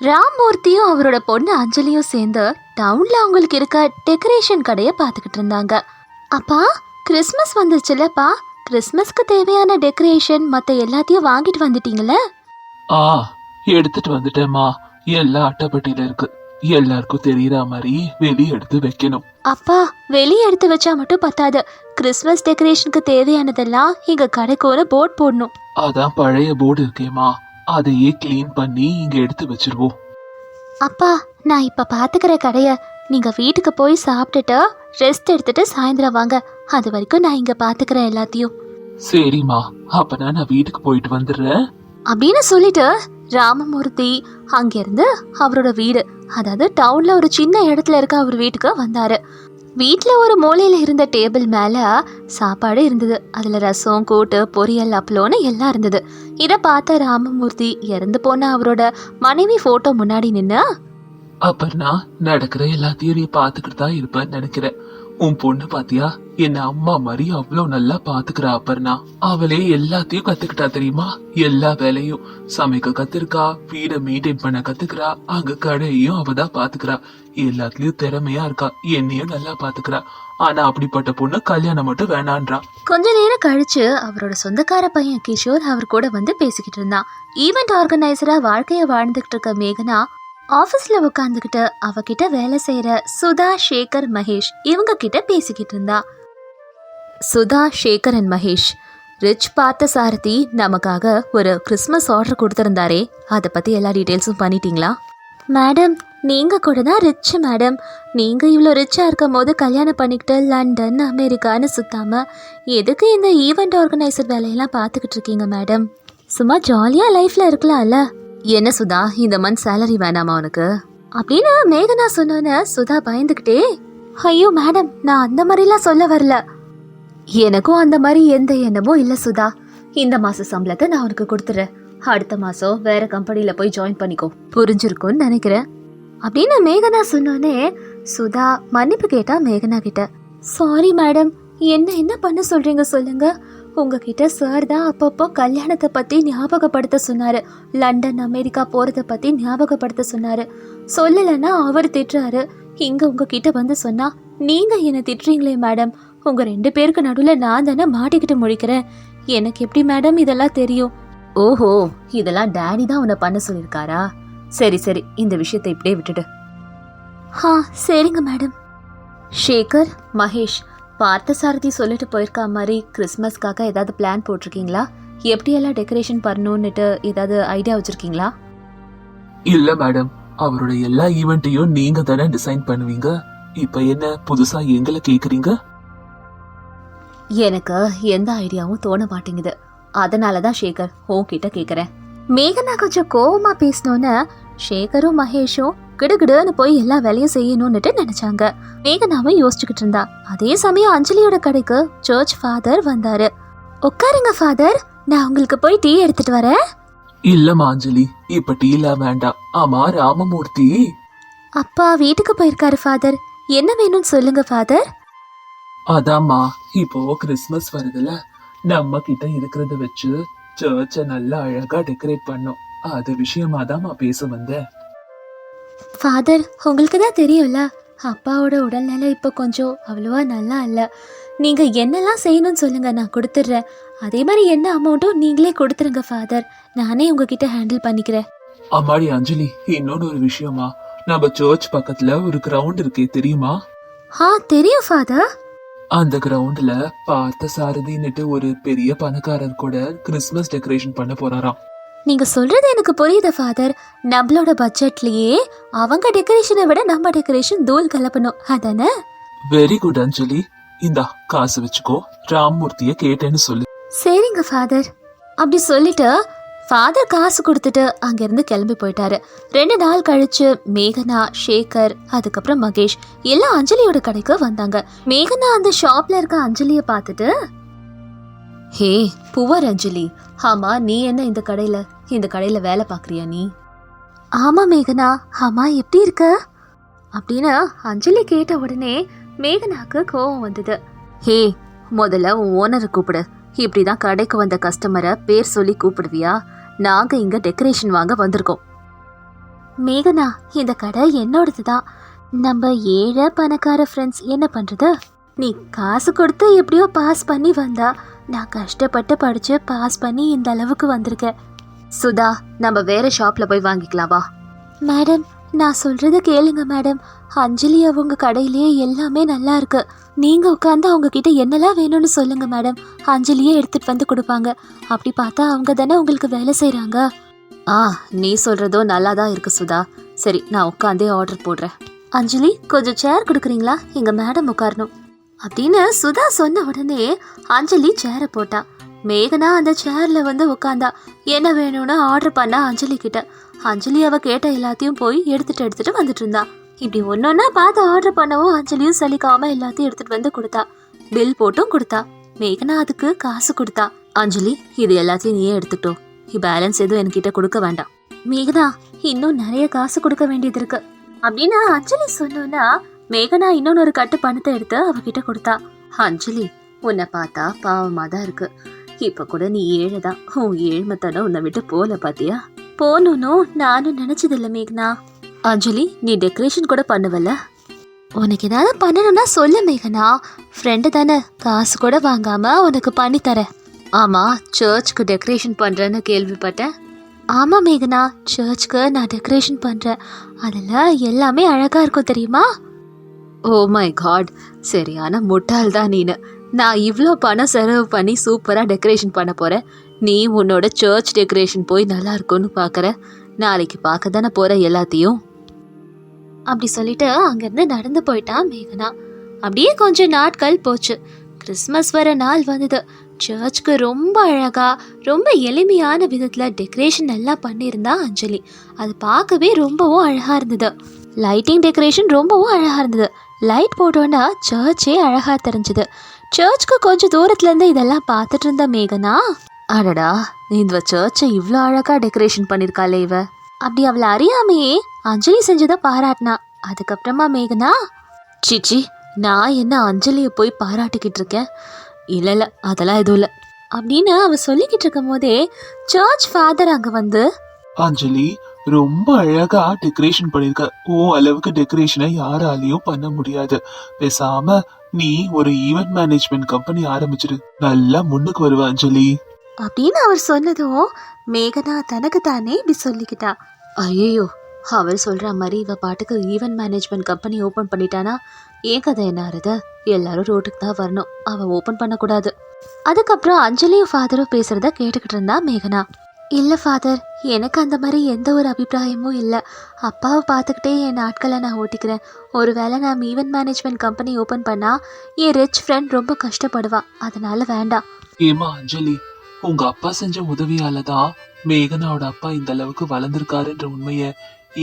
ராம்மூர்த்தியும் அவரோட பொண்ணு அஞ்சலியும் சேர்ந்து டவுன்ல அவங்களுக்கு இருக்க டெக்கரேஷன் கடையை பார்த்துக்கிட்டு இருந்தாங்க. அப்பா கிறிஸ்மஸ் வந்துருச்சுல்லப்பா. கிறிஸ்மஸ்க்கு தேவையான டெக்கரேஷன் மற்ற எல்லாத்தையும் வாங்கிட்டு வந்துட்டீங்களே? ஆ எடுத்துட்டு வந்துட்டேம்மா. எல்லா அட்டைப்பட்டியில இருக்கு. எல்லாருக்கும் தெரியற மாதிரி வெளியே எடுத்து வைக்கணும். அப்பா வெளியே எடுத்து வச்சா மட்டும் பத்தாது. கிறிஸ்மஸ் டெக்கரேஷனுக்கு தேவையானதெல்லாம் எங்க கடைக்கு ஒரு போர்ட் போடணும். அதான் பழைய போர்டு இருக்கேம்மா. அதையே க்ளீன் பண்ணி இங்க எடுத்து வச்சிருவோம். அப்பா நான் இப்ப பாத்துக்கிற கடைய நீங்க வீட்டுக்கு போய் சாப்பிட்டுட்டு ரெஸ்ட் எடுத்துட்டு சாயந்தரம் வாங்க. அது வரைக்கும் நான் இங்க பாத்துக்கிறேன் எல்லாத்தையும். சரிம்மா அப்பனா நான் வீட்டுக்கு போயிட்டு வந்துடுறேன். அப்படின்னு சொல்லிட்டு ராமமூர்த்தி அங்கிருந்து அவரோட வீடு அதாவது டவுன்ல ஒரு சின்ன இடத்துல இருக்க அவர் வீட்டுக்கு வந்தாரு. வீட்டில் ஒரு மூலையில் இருந்த டேபிள் மேலே சாப்பாடு இருந்தது. அதில் ரசம் கூட்டு பொரியல் அப்பளோன்னு எல்லாம் இருந்தது. இதை பார்த்த ராமமூர்த்தி இறந்து போன அவரோட மனைவி ஃபோட்டோ முன்னாடி நின்று அப்பர்னா நடக்கிற எல்லாத்தையும் நீ தான் இருப்பேன்னு நினைக்கிறேன். உன் பொண்ணு பாத்தியா? என்ன அம்மா மாதிரி அவ்வளவு நல்லா பாத்துக்கிறா அப்பர்னா அவளே எல்லாத்தையும் கத்துக்கிட்டா தெரியுமா? எல்லா வேலையும். சமைக்க கத்துருக்கா வீட மெயின்டைன் பண்ண கத்துக்கிறா அங்க கடையையும் அவதான் பாத்துக்கிறா. எல்லாத்துலயும் திறமையா இருக்கா என்னையும் நல்லா பாத்துக்கிறா. ஆனா அப்படிப்பட்ட பொண்ணு கல்யாணம் மட்டும் வேணான்றா. கொஞ்ச நேரம் கழிச்சு அவரோட சொந்தக்கார பையன் கிஷோர் அவர் கூட வந்து பேசிக்கிட்டு இருந்தான். ஈவெண்ட் ஆர்கனைசரா வாழ்க்கைய வாழ்ந்துகிட்டு இருக்க மேகனா ஆஃபீஸில் உட்காந்துக்கிட்டு அவகிட்ட வேலை செய்கிற சுதா சேகர் மகேஷ் இவங்க கிட்ட பேசிக்கிட்டு இருந்தா. சுதா சேகர் அண்ட் மகேஷ் ரிச் பார்த்த சாரதி நமக்காக ஒரு கிறிஸ்மஸ் ஆர்டர் கொடுத்துருந்தாரே அதை பற்றி எல்லா டீட்டெயில்ஸும் பண்ணிட்டீங்களா? மேடம் நீங்கள் கூட தான் ரிச் மேடம். நீங்கள் இவ்வளோ ரிச்சாக இருக்கும் போது கல்யாணம் பண்ணிக்கிட்டு லண்டன் அமெரிக்கான்னு சுற்றாமல் எதுக்கு இந்த ஈவெண்ட் ஆர்கனைசர் வேலையெல்லாம் பார்த்துக்கிட்டு இருக்கீங்க மேடம்? சும்மா ஜாலியாக லைஃப்பில் இருக்கலாம்ல. என்ன சுதா இந்த மந்த் சேலரி வேணாமா உனக்கு? அப்படின்னு மேகனா சொன்னோன்னு சுதா பயந்துக்கிட்டே ஐயோ மேடம் நான் அந்த மாதிரிலாம் சொல்ல வரல. எனக்கும் அந்த மாதிரி எந்த எண்ணமும் இல்லை சுதா. இந்த மாச சம்பளத்தை நான் உனக்கு கொடுத்துறேன். அடுத்த மாசம் வேற கம்பெனியில போய் ஜாயின் பண்ணிக்கோ. புரிஞ்சிருக்கும்னு நினைக்கிறேன். அப்படின்னு மேகனா சொன்னோன்னே சுதா மன்னிப்பு கேட்டா மேகனா கிட்ட சாரி மேடம் என்ன என்ன பண்ண சொல்றீங்க சொல்லுங்க. உங்ககிட்ட சார் தான் அப்பப்போ கல்யாணத்தை பத்தி ஞாபகப்படுத்த சொன்னாரு. லண்டன் அமெரிக்கா போறத பத்தி ஞாபகப்படுத்த சொன்னாரு. சொல்லலைன்னா அவர் திட்டுறாரு. இங்க உங்ககிட்ட வந்து சொன்னா நீங்க என்ன திட்டுறீங்களே மேடம் உங்க ரெண்டு பேருக்கு நடுவுல நான் தானே மாட்டிக்கிட்டு முழிக்கிறேன். எனக்கு எப்படி மேடம் இதெல்லாம் தெரியும்? ஓஹோ இதெல்லாம் டேடி தான் உன்னை பண்ண சொல்லியிருக்காரா? சரி சரி இந்த விஷயத்தை இப்படியே விட்டுடு. ஆ சரிங்க மேடம் ஷேகர் மகேஷ் பார்த்தசாரதி சொல்லிட்டு போயிருக்கா மாதிரி கிறிஸ்மஸ்க்காக ஏதாவது பிளான் போட்டிருக்கீங்களா? எப்படியெல்லாம் டெக்கரேஷன் பண்ணணுன்னுட்டு ஏதாவது ஐடியா வச்சிருக்கீங்களா? இல்ல மேடம் அவரோட எல்லா ஈவெண்ட்டையும் நீங்க தானே டிசைன் பண்ணுவீங்க? இப்ப என்ன புதுசா எங்களை கேக்குறீங்க? எனக்கு எந்த ஐடியாவும் தோண மாட்டேங்குது. அதனால தான் ஷேகர் உன்கிட்ட கேக்குறேன். மேகனா கொஞ்சம் கோவமா பேசினோன்னு ஷேகரும் மகேஷும் கிடுகிடுன்னு போய் எல்லா வேலையும் செய்யணும்னுட்டு நினைச்சாங்க. மேகனாவும் யோசிச்சுக்கிட்டு இருந்தா. அதே சமயம் அஞ்சலியோட கடைக்கு சர்ச் ஃபாதர் வந்தாரு. உட்காருங்க ஃபாதர் நான் உங்களுக்கு போய் டீ எடுத்துட்டு வரேன். இல்ல மாஞ்சலி இப்ப டீலா வேண்டாம். ஆமா ராமமூர்த்தி. அப்பா வீட்டுக்கு போயிருக்காரு ஃபாதர் என்ன வேணும்னு சொல்லுங்க ஃபாதர் அதாம்மா. இப்போ கிறிஸ்மஸ் வருதுல. நம்ம கிட்ட இருக்கிறத வச்சு சர்ச்ச நல்லா அழகா டெக்கரேட் பண்ணோம். அது விஷயமா தாம்மா பேச வந்தேன். ஃபாதர் உங்களுக்கு தான் தெரியும்ல. அப்பாவோட உடல்நிலை இப்போ கொஞ்சம் அவ்வளோவா நல்லா இல்லை. நீங்கள் என்னெல்லாம் செய்யணும்னு சொல்லுங்க நான் கொடுத்துட்றேன். அதே மாதிரி என்ன அமௌண்ட்டும் நீங்களே கொடுத்துருங்க ஃபாதர் நானே உங்ககிட்ட ஹேண்டில் பண்ணிக்கிறேன். அம்மாடி அஞ்சலி இன்னொன்னு ஒரு விஷயமா? நம்ம சர்ச் பக்கத்துல ஒரு கிரவுண்ட் இருக்கே தெரியுமா? ஆ தெரியும் ஃபாதர் அந்த கிரவுண்ட்ல பார்த்த சாரதின்னுட்டு ஒரு பெரிய பணக்காரர் கூட கிறிஸ்மஸ் டெக்கரேஷன் பண்ண போறாராம். நீங்கள் சொல்கிறது எனக்கு புரியுது ஃபாதர் நம்மளோட பட்ஜெட்லேயே அவங்க டெக்கரேஷனை விட நம்ம டெக்கரேஷன் தூள் கலப்பணும். அதானே? வெரி குட் அஞ்சலி இந்தா காசு வச்சுக்கோ. ராம்மூர்த்திய கேட்டேன்னு சொல்லு. சரிங்க ஃபாதர் அப்படி சொல்லிட்டு ஃபாதர் காசு கொடுத்துட்டு அங்கிருந்து கிளம்பி போயிட்டாரு. ரெண்டு நாள் கழிச்சு மேகனா ஷேகர் அதுக்கப்புறம் மகேஷ் எல்லாம் அஞ்சலியோட கடைக்கு வந்தாங்க. மேகனா அந்த ஷாப்ல இருக்க அஞ்சலிய பார்த்துட்டு ஹே புவர் அஞ்சலி ஆமா நீ என்ன இந்த கடையில இந்த கடையில வேலை பார்க்கறியா நீ? ஆமா மேகனா ஆமா எப்படி இருக்க? அப்படின்னு அஞ்சலி கேட்ட உடனே மேகனாக்கு கோவம் வந்தது. ஹே முதல்ல உன் ஓனரை கூப்பிடு. இப்படிதான் கடைக்கு வந்த கஸ்டமரை பேர் சொல்லி கூப்பிடுவியா? நாங்க இங்க டெக்கரேஷன் வாங்க வந்திருக்கோம். மேகனா இந்த கடை என்னோடது தான் நம்ம ஏழை பணக்கார ஃப்ரெண்ட்ஸ் என்ன பண்ணுறது நீ காசு கொடுத்து எப்படியோ பாஸ் பண்ணி வந்தா நான் கஷ்டப்பட்டு படித்து பாஸ் பண்ணி இந்த அளவுக்கு வந்திருக்கேன். சுதா நம்ம வேற ஷாப்ல போய் வாங்கிக்கலாம் வா. மேடம் நான் சொல்றத கேளுங்க மேடம். அஞ்சலி அவங்க கடையிலேயே எல்லாமே நல்லா இருக்கு. நீங்க உட்காந்து அவங்க கிட்ட என்னெல்லாம் வேணும்னு சொல்லுங்க மேடம். அஞ்சலியே எடுத்துட்டு வந்து கொடுப்பாங்க. அப்படி பார்த்தா அவங்க தானே உங்களுக்கு வேலை செய்கிறாங்க ஆ நீ சொல்றதும் நல்லா தான் இருக்கு சுதா. சரி நான் உட்காந்தே ஆர்டர் போடுறேன். அஞ்சலி கொஞ்சம் சேர் கொடுக்குறீங்களா? எங்க மேடம் உட்காரணும். அப்படின்னு சுதா சொன்ன உடனே அஞ்சலி சேரை போட்டா. மேகனா அந்த சேர்ல வந்து உட்காந்தா என்ன வேணும்னு ஆர்டர் பண்ணா அஞ்சலி கிட்ட. அஞ்சலி அவ கேட்ட எல்லாத்தையும் போய் எடுத்துட்டு எடுத்துட்டு வந்துட்டு இருந்தா. இப்படி ஒன்னொன்னா பார்த்து ஆர்டர் பண்ணவும் அஞ்சலியும் சலிக்காம எல்லாத்தையும் எடுத்துட்டு வந்து கொடுத்தா. பில் போட்டும் கொடுத்தா. மேகனா அதுக்கு காசு கொடுத்தா. அஞ்சலி இது எல்லாத்தையும் நீயே எடுத்துக்கிட்டோம் பேலன்ஸ் எதுவும் என்கிட்ட கொடுக்க வேண்டாம். மேகனா இன்னும் நிறைய காசு கொடுக்க வேண்டியது இருக்கு. அப்படின்னு அஞ்சலி சொன்னோன்னா மேகனா இன்னொன்னு ஒரு கட்டு பணத்தை எடுத்து அவகிட்ட கொடுத்தா. அஞ்சலி உன்னை பார்த்தா பாவமா தான் இருக்கு. இப்ப கூட நீ ஏழைதான். உன் ஏழ்மைத்தனம் உன்னை விட்டு போல பாத்தியா? போகணும் நானும் நினச்சதில்ல மேகனா. அஞ்சலி நீ டெக்கரேஷன் கூட பண்ணுவல உனக்கு ஏதாவது பண்ணணும்னா சொல்லு மேகனா. ஃப்ரெண்டு தானே. காசு கூட வாங்காம உனக்கு பண்ணி ஆமாம் ஆமா சர்ச்சுக்கு டெக்கரேஷன் பண்றேன்னு கேள்விப்பட்டேன். ஆமா மேகனா சர்ச்சுக்கு நான் டெக்கரேஷன் பண்றேன். அதுல எல்லாமே அழகா இருக்கும் தெரியுமா? ஓ மை காட் சரியான முட்டாள் தான் நீனு. நான் இவ்வளோ பணம் செலவு பண்ணி சூப்பராக டெக்கரேஷன் பண்ண போகிறேன் நீ உன்னோட சர்ச் டெக்கரேஷன் போய் நல்லா இருக்கும்னு பார்க்குற நாளைக்கு பார்க்க தானே போகிற எல்லாத்தையும்? அப்படி சொல்லிட்டு அங்கேருந்து நடந்து போயிட்டான் மேகனா. அப்படியே கொஞ்சம் நாட்கள் போச்சு. கிறிஸ்மஸ் வர நாள் வந்தது. சர்ச்சுக்கு ரொம்ப அழகாக ரொம்ப எளிமையான விதத்தில் டெக்கரேஷன் நல்லா பண்ணியிருந்தா அஞ்சலி. அது பார்க்கவே ரொம்பவும் அழகாக இருந்தது. லைட்டிங் டெக்கரேஷன் ரொம்பவும் அழகாக இருந்தது. லைட் போட்டோன்னா சர்ச்சே அழகாக தெரிஞ்சுது. சர்ச்சுக்கு கொஞ்சம் தூரத்துலேருந்து இதெல்லாம் பார்த்துட்டு இருந்த மேகனா? அடடா இந்த சர்ச்சை இவ்வளோ அழகாக டெக்கரேஷன் பண்ணியிருக்காளே இவ. அப்படி அவளை அறியாமையே அஞ்சலி செஞ்சதை பாராட்டினா. அதுக்கப்புறமா மேகனா? சிச்சி நான் என்ன அஞ்சலியை போய் பாராட்டிக்கிட்டு இருக்கேன்? இல்லை இல்லை அதெல்லாம் எதுவும் இல்லை. அப்படின்னு அவ சொல்லிக்கிட்டு இருக்கும் போதே சர்ச் ஃபாதர் அங்கே வந்து அஞ்சலி ரொம்ப அழகா டெக்கரேஷன் பண்ணிருக்க. ஓ அளவுக்கு டெக்கரேஷனை யாராலையும் பண்ண முடியாது. பேசாம நீ ஒரு ஈவென்ட் மேனேஜ்மெண்ட் கம்பெனி ஆரம்பிச்சிரு. நல்லா முன்னுக்கு வருவ அஞ்சலி. அப்படின்னு அவர் சொன்னதும் மேகனா தனக்கு தானே இப்படி சொல்லிக்கிட்டா. ஐயோ அவர் சொல்ற மாதிரி இவ பாட்டுக்கு ஈவென்ட் மேனேஜ்மெண்ட் கம்பெனி ஓபன் பண்ணிட்டானா? ஏன் கதை என்ன ஆறுது எல்லாரும் ரோட்டுக்கு தான் வரணும். அவ ஓபன் பண்ணக்கூடாது. அதுக்கப்புறம் அஞ்சலியும் ஃபாதரும் பேசுறத கேட்டுக்கிட்டு இருந்தா மேகனா. இல்லை ஃபாதர் எனக்கு அந்த மாதிரி எந்த ஒரு அபிப்பிராயமும் இல்லை. அப்பாவை பார்த்துக்கிட்டே என் நாட்களை நான் ஓட்டிக்கிறேன். ஒருவேளை நான் ஈவென்ட் மேனேஜ்மெண்ட் கம்பெனி ஓப்பன் பண்ணால் என் ரிச் ஃப்ரெண்ட் ரொம்ப கஷ்டப்படுவா. அதனால வேண்டாம். ஏமா அஞ்சலி உங்க அப்பா செஞ்ச உதவியால தான் மேகனாவோட அப்பா இந்த அளவுக்கு வளர்ந்திருக்காருன்ற உண்மைய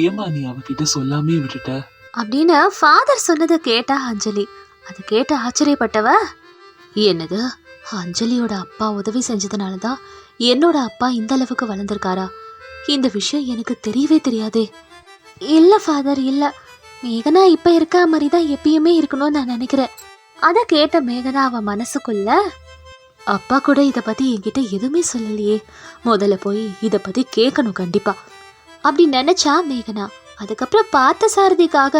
ஏமா நீ அவகிட்ட சொல்லாமே விட்டுட்ட? அப்படின்னு ஃபாதர் சொன்னதை கேட்டா அஞ்சலி. அதை கேட்டு ஆச்சரியப்பட்டவ என்னது அஞ்சலியோட அப்பா உதவி செஞ்சதுனால தான் என்னோட அப்பா இந்த அளவுக்கு வளர்ந்துருக்காரா? இந்த விஷயம் எனக்கு தெரியவே தெரியாதே. இல்லை ஃபாதர் இல்லை. மேகனா இப்போ இருக்கா மாதிரி தான் எப்பயுமே இருக்கணும்னு நான் நினைக்கிறேன். அதை கேட்ட மேகனா அவன் மனசுக்குள்ள அப்பா கூட இதை பற்றி என்கிட்ட எதுவுமே சொல்லலையே. முதல்ல போய் இதை பற்றி கேட்கணும் கண்டிப்பாக அப்படி நினைச்சா மேகனா. அதுக்கப்புறம் பார்த்த சாரதிக்காக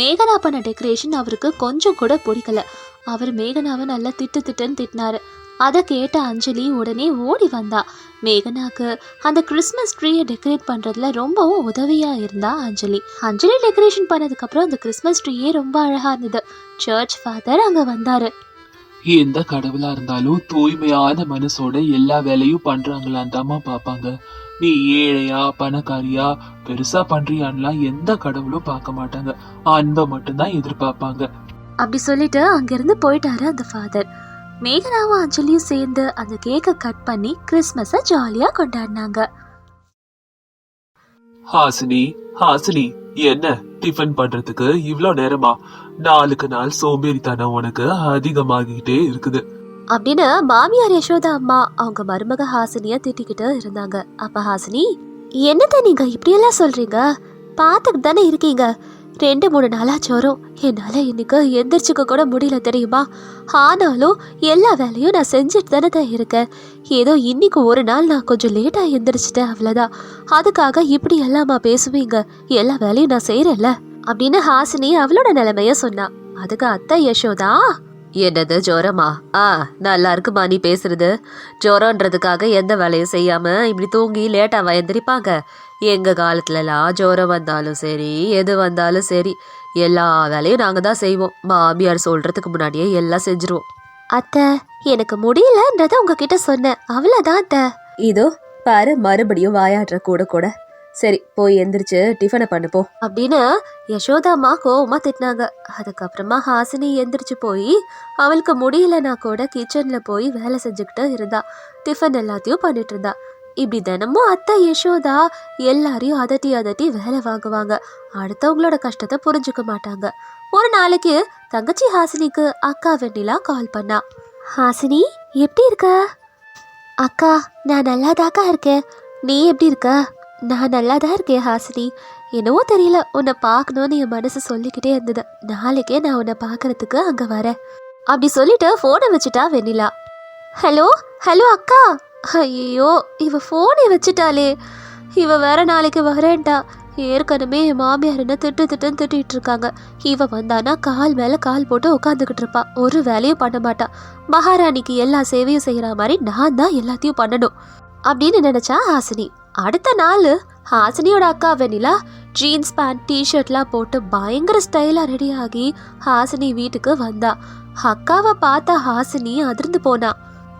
மேகனா பண்ண டெக்கரேஷன் அவருக்கு கொஞ்சம் கூட பிடிக்கல. அவர் மேகனாவை நல்லா திட்டு திட்டுன்னு திட்டினாரு. அதை கேட்ட அஞ்சலி உடனே ஓடி வந்தா. மேகனாக்கு அந்த கிறிஸ்மஸ் ட்ரீயை டெக்கரேட் பண்ணுறதுல ரொம்பவும் உதவியாக இருந்தா அஞ்சலி. அஞ்சலி டெக்கரேஷன் பண்ணதுக்கப்புறம் அந்த கிறிஸ்மஸ் ட்ரீயே ரொம்ப அழகாக இருந்தது. சர்ச் ஃபாதர் அங்கே வந்தார். எந்த கடவுளா இருந்தாலும் தூய்மையான மனசோட எல்லா வேலையும் பண்றாங்களான்னு தாம்மா பாப்பாங்க. நீ ஏழையா பணக்காரியா பெருசா பண்றியான்லாம் எந்த கடவுளும் பார்க்க மாட்டாங்க. அன்பை மட்டும்தான் எதிர்பார்ப்பாங்க. அப்படி சொல்லிட்டு அங்கிருந்து போயிட்டாரு அந்த ஃபாதர் மேகனாவும் அஞ்சலியும் சேர்ந்து அந்த கேக்கை கட் பண்ணி கிறிஸ்மஸை ஜாலியாக கொண்டாடினாங்க. ஹாசினி ஹாசினி என்ன டிஃபன் பண்றதுக்கு இவ்ளோ நேரமா? நாளுக்கு நாள் சோம்பேறித்தனம் உனக்கு அதிகமாகிட்டே இருக்குது. அப்படின்னு மாமியார் யசோதா அம்மா அவங்க மருமக ஹாசினிய திட்டிக்கிட்டு இருந்தாங்க. அப்ப ஹாசினி என்னத்த நீங்க இப்படியெல்லாம் சொல்றீங்க? பார்த்துக்கிட்டு தானே இருக்கீங்க. ரெண்டு மூணு நாளாக ஜுரம் என்னால் இன்னைக்கு எந்திரிச்சுக்க கூட முடியல தெரியுமா? ஆனாலும் எல்லா வேலையும் நான் செஞ்சுட்டு தானே தான் இருக்கேன். ஏதோ இன்னைக்கு ஒரு நாள் நான் கொஞ்சம் லேட்டாக எந்திரிச்சிட்டேன் அவ்வளோதான் அதுக்காக இப்படி எல்லாமா பேசுவீங்க? எல்லா வேலையும் நான் செய்கிறேன்ல அப்படின்னு ஹாசினி அவளோட நிலைமைய சொன்னா. அதுக்கு அத்தை யசோதா? என்னது ஜோரமா? ஆ நல்லா இருக்குமா நீ பேசுறது? ஜோரன்றதுக்காக எந்த வேலையும் செய்யாம இப்படி தூங்கி லேட்டாக எந்திரிப்பாங்க? எங்க காலத்துலலாம் ஜோரம் வந்தாலும் சரி எது வந்தாலும் சரி எல்லா வேலையும் நாங்கள் தான் செய்வோம். மாமியார் சொல்றதுக்கு முன்னாடியே எல்லாம் செஞ்சிருவோம். அத்தை எனக்கு முடியலன்றத உங்ககிட்ட சொன்னேன். அவ்வளோதான் அத்தை. இதோ பாரு மறுபடியும் வாயாடுற கூட கூட. சரி போய் எந்திரிச்சு டிஃபனை பண்ணு போ. அப்படின்னு யசோதாம்மா கோவமா திட்டினாங்க. அதுக்கப்புறமா ஹாசினி எந்திரிச்சு போய் அவளுக்கு முடியலனா கூட கிச்சன்ல போய் வேலை செஞ்சுக்கிட்டு இருந்தா. டிஃபன் எல்லாத்தையும் பண்ணிட்டு இருந்தா. இப்படி தினமும் அத்தை யசோதா எல்லாரையும் அதட்டி அதட்டி வேலை வாங்குவாங்க. அடுத்தவங்களோட கஷ்டத்தை புரிஞ்சுக்க மாட்டாங்க. ஒரு நாளைக்கு தங்கச்சி ஹாசினிக்கு அக்கா வெண்ணிலா கால் பண்ணா. ஹாசினி எப்படி இருக்க? அக்கா நான் நல்லாதாக்கா இருக்கேன். நீ எப்படி இருக்க? நான் நல்லா தான் இருக்கேன் ஹாசினி. என்னவோ தெரியல. உன்னை பார்க்கணும்னு என் மனசு சொல்லிக்கிட்டே இருந்தது. நாளைக்கே நான் உன்னை பார்க்கறதுக்கு அங்கே வரேன். அப்படி சொல்லிட்டு ஃபோனை வச்சுட்டா வெண்ணிலா. ஹலோ ஹலோ அக்கா. ஐயோ இவ ஃபோனை வச்சுட்டாளே. இவ வேற நாளைக்கு வரேன்டா ஏற்கனவே என் மாமியார் என்ன திட்டு திட்டுன்னு திட்டிட்டு இருக்காங்க. இவ வந்தானா கால் மேல கால் போட்டு உட்காந்துக்கிட்டு இருப்பா. ஒரு வேலையும் பண்ண மாட்டா. மகாராணிக்கு எல்லா சேவையும் செய்யற மாதிரி நான் தான் எல்லாத்தையும் பண்ணணும் அப்படின்னு நினைச்சா ஹாசினி. அடுத்த நாள் ஹாசினியோட அக்கா வெனிலா ஜீன்ஸ் பேண்ட் டிஷர்ட்லாம் போட்டு பயங்கர ஸ்டைலாக ரெடி ஆகி ஹாசினி வீட்டுக்கு வந்தா. அக்காவை பார்த்த ஹாசினி அதிர்ந்து போனா.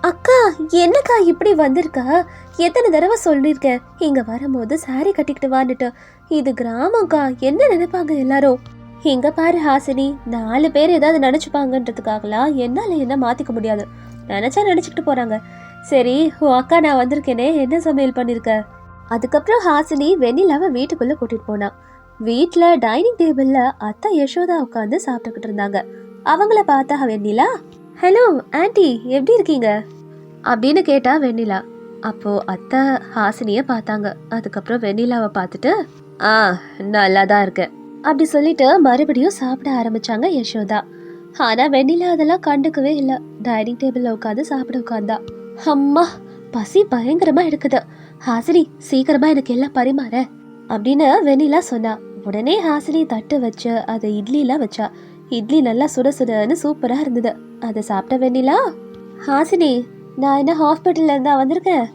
அக்கா என்னக்கா இப்படி வந்திருக்கா? எத்தனை தடவை சொல்லியிருக்கேன். இங்க வரும்போது சாரி கட்டிக்கிட்டு வான்னுட்டு. இது கிராமம்க்கா. என்ன நினைப்பாங்க எல்லாரும்? இங்க பாரு ஹாசினி நாலு பேர் ஏதாவது நினைச்சுப்பாங்கன்றதுக்காகலாம் என்னால என்ன மாத்திக்க முடியாது. நினைச்சா நினச்சிக்கிட்டு போறாங்க. சரி உன் அக்கா நான் வந்திருக்கேனே. என்ன சமையல் பண்ணிருக்க? அதுக்கப்புறம் ஹாசினி வெண்ணிலாவை வீட்டுக்குள்ள கூட்டிட்டு போனா. வீட்டில் டைனிங் டேபிள்ல அத்தை யசோதா உட்காந்து சாப்பிட்டுக்கிட்டு இருந்தாங்க. அவங்கள பார்த்தா வெண்ணிலா ஹலோ ஆண்டி எப்படி இருக்கீங்க? அப்படின்னு கேட்டா வெண்ணிலா. அப்போ அத்தை ஹாசினிய பார்த்தாங்க. அதுக்கப்புறம் வெண்ணிலாவை பார்த்துட்டு ஆ நல்லா தான் இருக்கேன். அப்படி சொல்லிட்டு மறுபடியும் சாப்பிட ஆரம்பிச்சாங்க யசோதா. ஆனா வெண்ணிலா அதெல்லாம் கண்டுக்கவே இல்லை. டைனிங் டேபிள்ல உட்காந்து சாப்பிட உட்காந்தா அம்மா பசி பயங்கரமா எடுக்குது. ஹாசினி சீக்கிரமா எனக்கு எல்லாம் பரிமாற. அப்படின்னு வெண்ணிலா சொன்னா. உடனே ஹாசினி தட்டு வச்சு அதை இட்லிலாம் வச்சா. இட்லி நல்லா சுட சுடன்னு சூப்பராக இருந்தது. அதை சாப்பிட்ட வெண்ணிலா? ஹாசினி நான் என்ன ஹாஸ்பிட்டல்ல இருந்தா வந்திருக்கேன்?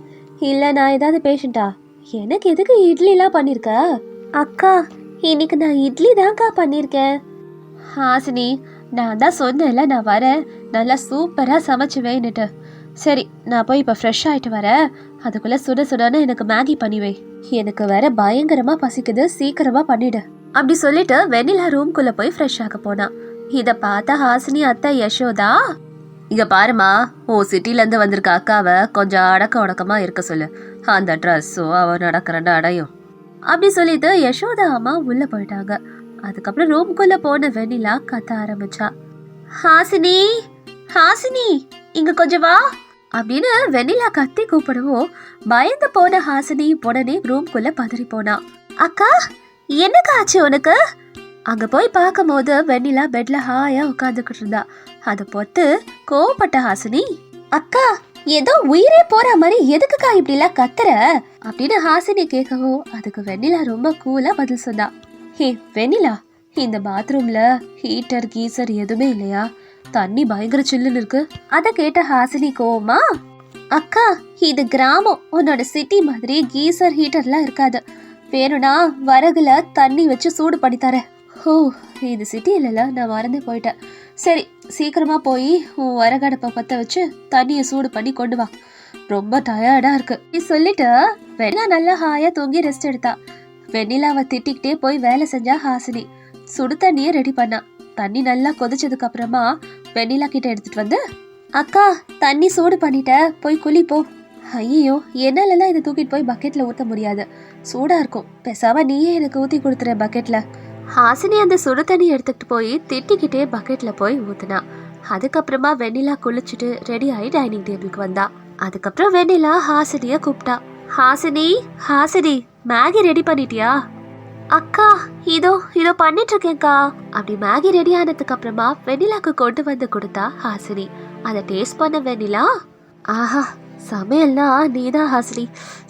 இல்லை நான் ஏதாவது பேஷண்டா? எனக்கு எதுக்கு இட்லிலாம் பண்ணிருக்க? அக்கா இன்னைக்கு நான் இட்லி தான்க்கா பண்ணியிருக்கேன் ஹாசினி நான் தான் சொன்னேன்ல நான் வரேன். நல்லா சூப்பராக சமைச்சு வேணுட்டு சரி நான் போய் இப்போ ஃப்ரெஷ் ஆகிட்டு வரேன். அதுக்குள்ளே சுட சுடன்னு எனக்கு மேகி பண்ணிவை எனக்கு வேற பயங்கரமாக பசிக்குது சீக்கிரமாக பண்ணிடு. அப்படி சொல்லிட்டு வெண்ணிலா ரூம்குள்ளே போய் ஃப்ரெஷ் ஆக போனான் இதை பார்த்த ஹாசினி அத்தை யசோதா இங்க பாருமா உன் சிட்டிலேருந்து வந்திருக்க அக்காவை கொஞ்சம் அடக்க உடக்கமாக இருக்க சொல்லு. அந்த ட்ரெஸ்ஸும் அவ நடக்கிற நடையும். அப்படி சொல்லிட்டு யசோதா அம்மா உள்ள போயிட்டாங்க. அதுக்கப்புறம் ரூம்குள்ள போன வெண்ணிலா கத்த ஆரம்பிச்சா. ஹாசினி ஹாசினி இங்க கொஞ்சம் வா அப்படின்னு வெண்ணிலா கத்தி கூப்பிடவும் பயந்து போன ஹாசினி உடனே ரூம்குள்ள பதறி போனா. அக்கா என்னக்கா ஆச்சு உனக்கு? அங்கே போய் பார்க்கும்போது வெண்ணிலா பெட்ல ஹாயாக உட்காந்துக்கிட்டு இருந்தா. அதை பொத்து கோவப்பட்ட ஹாசினி அக்கா ஏதோ உயிரே போற மாதிரி எதுக்குக்கா இப்படிலாம் கத்துற? அப்படின்னு ஹாசினி கேட்கவும் அதுக்கு வெண்ணிலா ரொம்ப கூலா பதில் சொன்னா. ஹே வெண்ணிலா இந்த பாத்ரூம்ல ஹீட்டர் கீசர் எதுவுமே இல்லையா? தண்ணி பயங்கர சில்லுன்னு இருக்கு. அதை கேட்ட ஹாசினி கோவமா அக்கா இது கிராமம். உன்னோட சிட்டி மாதிரி கீசர் ஹீட்டர்லாம் இருக்காது. வேணும்னா வரகுல தண்ணி வச்சு சூடு பண்ணி தரேன். ஓ இது சிட்டியிலலாம் நான் மறந்து போயிட்டேன். சரி சீக்கிரமாக போய் உன் வரகடப்பை பற்ற வச்சு தண்ணியை சூடு பண்ணி கொண்டு வா. ரொம்ப டயர்டாக இருக்கு. நீ சொல்லிட்டு வெண்ணிலா நல்லா ஹாயாக தூங்கி ரெஸ்ட் எடுத்தா. வெண்ணிலாவை திட்டிக்கிட்டே போய் வேலை செஞ்சா ஹாசினி. சுடு தண்ணியை ரெடி பண்ணா. தண்ணி நல்லா கொதிச்சதுக்கு அப்புறமா வெண்ணிலா கிட்ட எடுத்துட்டு வந்து அக்கா தண்ணி சூடு பண்ணிட்ட போய் குளிப்போ ஐயோ என்னாலலாம் இதை தூக்கிட்டு போய் பக்கெட்டில் ஊற்ற முடியாது. சூடாக இருக்கும். பேசாம நீயே எனக்கு ஊற்றி கொடுத்துரு பக்கெட்டில் ஹாசினி அந்த சுடு தண்ணி எடுத்துக்கிட்டு போய் திட்டிக்கிட்டே பக்கெட்ல போய் ஊத்துனா. அதுக்கப்புறமா வெண்ணிலா குளிச்சுட்டு ரெடி ஆகி டைனிங் டேபிளுக்கு வந்தா. அதுக்கப்புறம் வெண்ணிலா ஹாசினிய கூப்பிட்டா ஹாசினி ஹாசினி மேகி ரெடி பண்ணிட்டியா? அக்கா இதோ இதோ பண்ணிட்டு இருக்கேன்க்கா அப்படி மேகி ரெடி ஆனதுக்கு அப்புறமா வெண்ணிலாக்கு கொண்டு வந்து கொடுத்தா ஹாசினி. அதை டேஸ்ட் பண்ண வெண்ணிலா. ஆஹா சமையல்னா நீதான் ஹாசினி.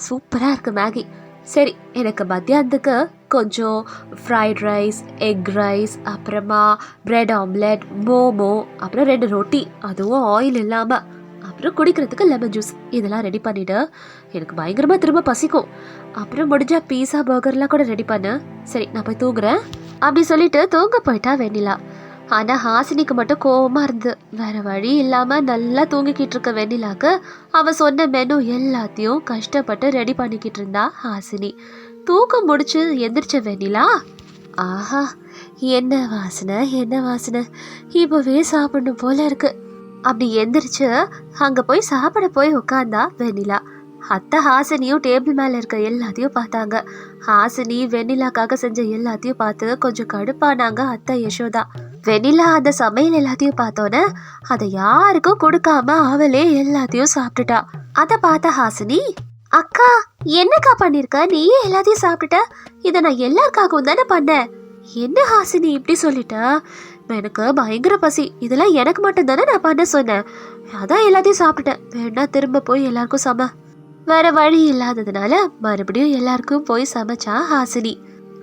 சூப்பரா இருக்கு மேகி சரி எனக்கு மத்தியானத்துக்கு கொஞ்சம் ஃப்ரைட் ரைஸ் எக் ரைஸ் அப்புறமா ப்ரெட் ஆம்லெட் மோமோ அப்புறம் ரெண்டு ரொட்டி அதுவும் ஆயில் இல்லாமல் அப்புறம் குடிக்கிறதுக்கு லெமன் ஜூஸ் இதெல்லாம் ரெடி பண்ணிவிடு எனக்கு பயங்கரமாக திரும்ப பசிக்கும். அப்புறம் முடிஞ்சால் பீஸா பர்கர்லாம் கூட ரெடி பண்ணு. சரி நான் போய் தூங்குறேன். அப்படி சொல்லிட்டு தூங்க போயிட்டா வெண்ணிலா. ஆனால் ஹாசினிக்கு மட்டும் கோபமாக இருந்தது. வேறு வழி இல்லாமல் நல்லா தூங்கிக்கிட்டு இருக்க வெண்ணிலாக்கு அவள் சொன்ன மெனு எல்லாத்தையும் கஷ்டப்பட்டு ரெடி பண்ணிக்கிட்டு இருந்தா ஹாசினி. தூக்கம் முடிச்சு எந்திரிச்ச வெண்ணிலா ஆஹா என்ன வாசனை என்ன வாசனை? இப்போவே சாப்பிடணும் போல இருக்கு. அப்படி எந்திரிச்சு அங்கே போய் சாப்பிட போய் உட்காந்தா வெண்ணிலா. அத்தை ஹாசினியும் டேபிள் மேலே இருக்க எல்லாத்தையும் பார்த்தாங்க. ஹாசினி வெண்ணிலாக்காக செஞ்ச எல்லாத்தையும் பார்த்து கொஞ்சம் கடுப்பானாங்க அத்தை யசோதா. வெண்ணிலா அந்த சமையல் எல்லாத்தையும் பார்த்தோன்னே அதை யாருக்கும் கொடுக்காம அவளே எல்லாத்தையும் சாப்பிட்டுட்டா. அதை பார்த்த ஹாசினி அக்கா என்னக்கா பண்ணிருக்க? நீயே எல்லாத்தையும் சாப்பிட்டுட்ட? இதை நான் எல்லாருக்காகவும் தானே பண்ணேன்? என்ன ஹாசினி இப்படி சொல்லிட்டா? எனக்கு பயங்கர பசி. இதெல்லாம் எனக்கு மட்டும் தானே நான் பண்ண சொன்னேன். அதான் எல்லாத்தையும் சாப்பிட்டுட்டேன். வேணா திரும்ப போய் எல்லாருக்கும் சம. வேற வழி இல்லாததுனால மறுபடியும் எல்லாருக்கும் போய் சமைச்சா ஹாசினி.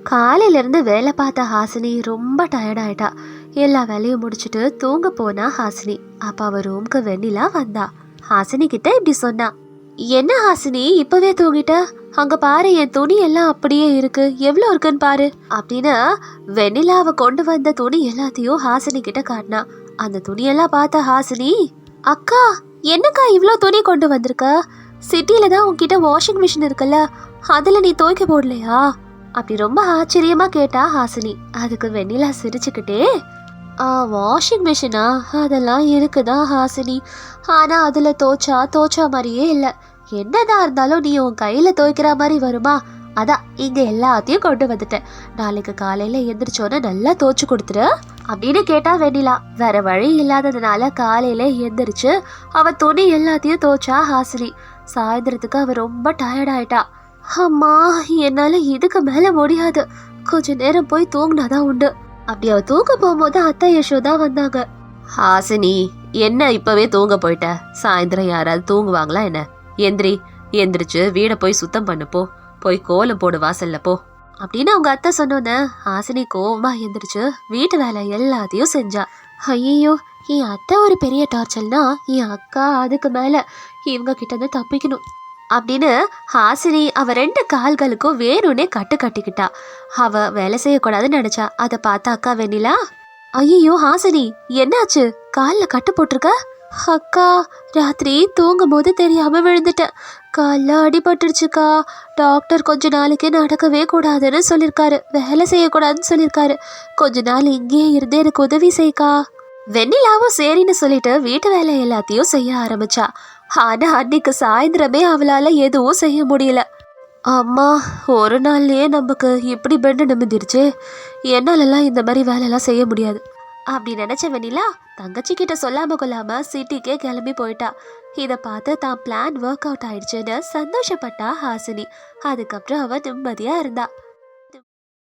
காலையில இருந்து வேலை பார்த்த ஹாசினி ரொம்ப டயர்டாயிட்டா எல்லா வேலையும் முடிச்சுட்டு தூங்க போனா ஹாசினி. அப்ப அவ ரூம்க்கு வெண்ணிலா வந்தா. ஹாசினி கிட்ட இப்படி சொன்னா. என்ன ஹாசினி இப்பவே தூங்கிட்ட? அங்க பாரு என் துணி எல்லாம் அப்படியே இருக்கு. எவ்வளோ இருக்குன்னு பாரு. அப்படின்னு வெண்ணிலாவை கொண்டு வந்த துணி எல்லாத்தையும் ஹாசினி கிட்ட காட்டினா. அந்த துணியெல்லாம் பார்த்த ஹாசினி அக்கா என்னக்கா இவ்வளோ துணி கொண்டு வந்திருக்க? சிட்டியில தான் உன்கிட்ட வாஷிங் மிஷின் இருக்குல்ல அதுல நீ துவைக்க போடலையா? அப்படி ரொம்ப ஆச்சரியமா கேட்டா ஹாசினி. அதுக்கு வெண்ணிலா சிரிச்சுக்கிட்டே ஆ வாஷிங் மிஷினா அதெல்லாம் இருக்குதான் ஹாசினி. ஆனா அதுல தோச்சா தோச்சா மாதிரியே இல்லை. என்னதான் இருந்தாலும் நீ உன் கையில துவைக்கிற மாதிரி வருமா? அதான் இங்க எல்லாத்தையும் கொண்டு வந்துட்டேன். நாளைக்கு காலையில எந்திரிச்சோன்னு நல்லா தோச்சு கொடுத்துரு அப்படின்னு கேட்டா வெண்ணிலா. வேற வழி இல்லாததுனால காலையில எந்திரிச்சு அவ துணி எல்லாத்தையும் தோச்சா ஹாசினி. சாயந்தரத்துக்கு அவ ரொம்ப டயர்ட் ஆயிட்டா. அம்மா என்னால இதுக்கு மேல முடியாது. கொஞ்ச நேரம் போய் தூங்கினாதான் உண்டு. அப்படி அவ தூங்க போகும்போது அத்தை யசோதா வந்தாங்க. ஹாசினி என்ன இப்பவே தூங்க போயிட்ட? சாயந்தரம் யாராவது தூங்குவாங்களா என்ன? எந்திரி எந்திரிச்சு வீடை போய் சுத்தம் பண்ணு போ. போய் கோலம் போடு வாசல்ல போ. அப்படின்னு அவங்க அத்தை சொன்னோன்னே ஹாசினி கோவமா எந்திரிச்சு வீட்டு வேலை எல்லாத்தையும் செஞ்சா. ஐயோ என் அத்தை ஒரு பெரிய டார்ச்சல்னா என் அக்கா அதுக்கு மேலே. இவங்க கிட்டேருந்து தப்பிக்கணும். அப்படின்னு ஹாசினி அவள் ரெண்டு கால்களுக்கும் வேணும்னே கட்டு கட்டிக்கிட்டா. அவள் வேலை செய்யக்கூடாதுன்னு நினச்சா. அதை பார்த்தா அக்கா வெண்ணிலா ஐயோ ஹாசினி என்னாச்சு? காலில் கட்டு போட்டிருக்க? அக்கா ராத்திரி தூங்கும் போது தெரியாமல் விழுந்துட்டேன். காலில் அடிபட்டுருச்சுக்கா. டாக்டர் கொஞ்ச நாளைக்கு நடக்கவே கூடாதுன்னு சொல்லியிருக்காரு வேலை செய்யக்கூடாதுன்னு சொல்லியிருக்காரு கொஞ்ச நாள் இங்கேயே இருந்து எனக்கு உதவி செய்க்கா வெண்ணிலாவும் சரின்னு சொல்லிட்டு வீட்டு வேலை எல்லாத்தையும் செய்ய ஆரம்பிச்சா. ஆனா அன்னைக்கு சாயந்தரமே அவளால எதுவும் செய்ய முடியல. அம்மா ஒரு நாள்லயே நமக்கு இப்படி பெண்டு நிமிந்திருச்சு என்னாலலாம் இந்த மாதிரி வேலையெல்லாம் செய்ய முடியாது. அப்படி நினைச்ச வெண்ணிலா தங்கச்சி கிட்ட சொல்லாம கொள்ளாம சிட்டிக்கே கிளம்பி போயிட்டா. இதை பார்த்து தான் பிளான் ஒர்க் அவுட் ஆயிடுச்சுன்னு சந்தோஷப்பட்டா ஹாசினி. அதுக்கப்புறம் அவ நிம்மதியா இருந்தா.